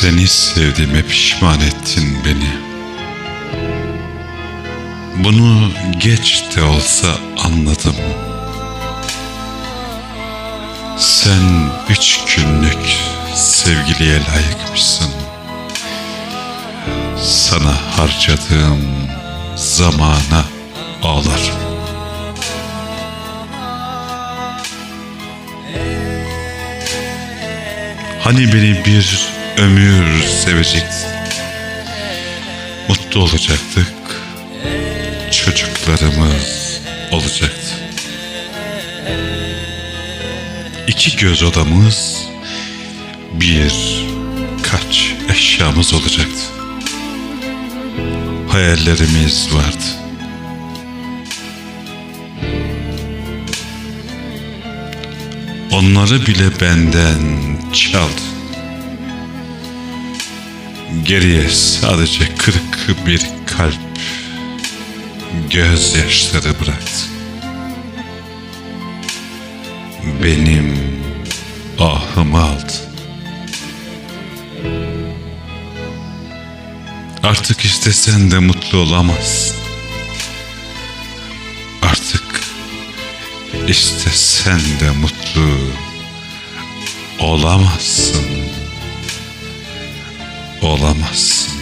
Seni sevdiğime pişman ettin beni. Bunu geç de olsa anladım. Sen üç günlük sevgiliye layıkmışsın. Sana harcadığım zamana ağlarım. Hani beni bir ömür sevecektin. Mutlu olacaktık. Çocuklarımız olacaktı. İki göz odamız, bir kaç eşyamız olacaktı. Hayallerimiz vardı. Onları bile benden çaldı. Geriye sadece kırık bir kalp, gözyaşları bıraktı. Benim ahımı aldı. Artık istesen de mutlu olamazsın. Artık istesen de mutlu olamazsın. Olamazsın.